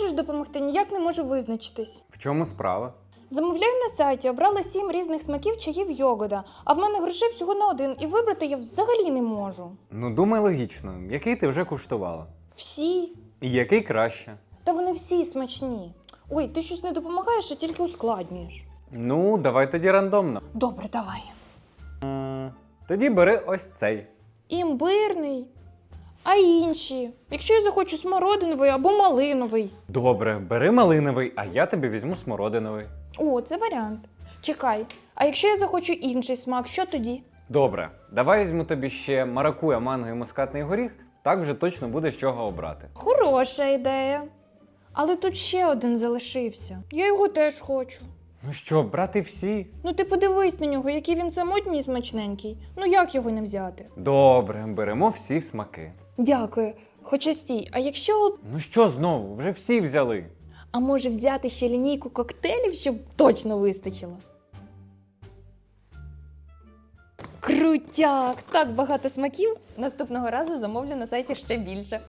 можеш допомогти? Ніяк не можу визначитись. В чому справа? Замовляю на сайті, обрала сім різних смаків чаїв йогода, а в мене грошей всього на один, і вибрати я взагалі не можу. Ну, думай логічно, який ти вже куштувала? Всі. І який краще? Та вони всі смачні. Ой, ти щось не допомагаєш, а тільки ускладнюєш. Ну, давай тоді рандомно. Добре, давай. М, Тоді бери ось цей. Імбирний. А інші. Якщо я захочу смородиновий або малиновий. Добре, бери малиновий, а я тобі візьму смородиновий. О, це варіант. Чекай, а якщо я захочу інший смак, що тоді? Добре, давай візьму тобі ще маракуя, манго і мускатний горіх, так вже точно буде з чого обрати. Хороша ідея. Але тут ще один залишився. Я його теж хочу. Ну що, брати всі? Ну ти подивись на нього, який він самотній і смачненький. Ну як його не взяти? Добре, беремо всі смаки. Дякую. Хоча стій, а якщо. Ну що знову? Вже всі взяли. А може взяти ще лінійку коктейлів, щоб точно вистачило? Крутяк! Так багато смаків. Наступного разу замовлю на сайті ще більше.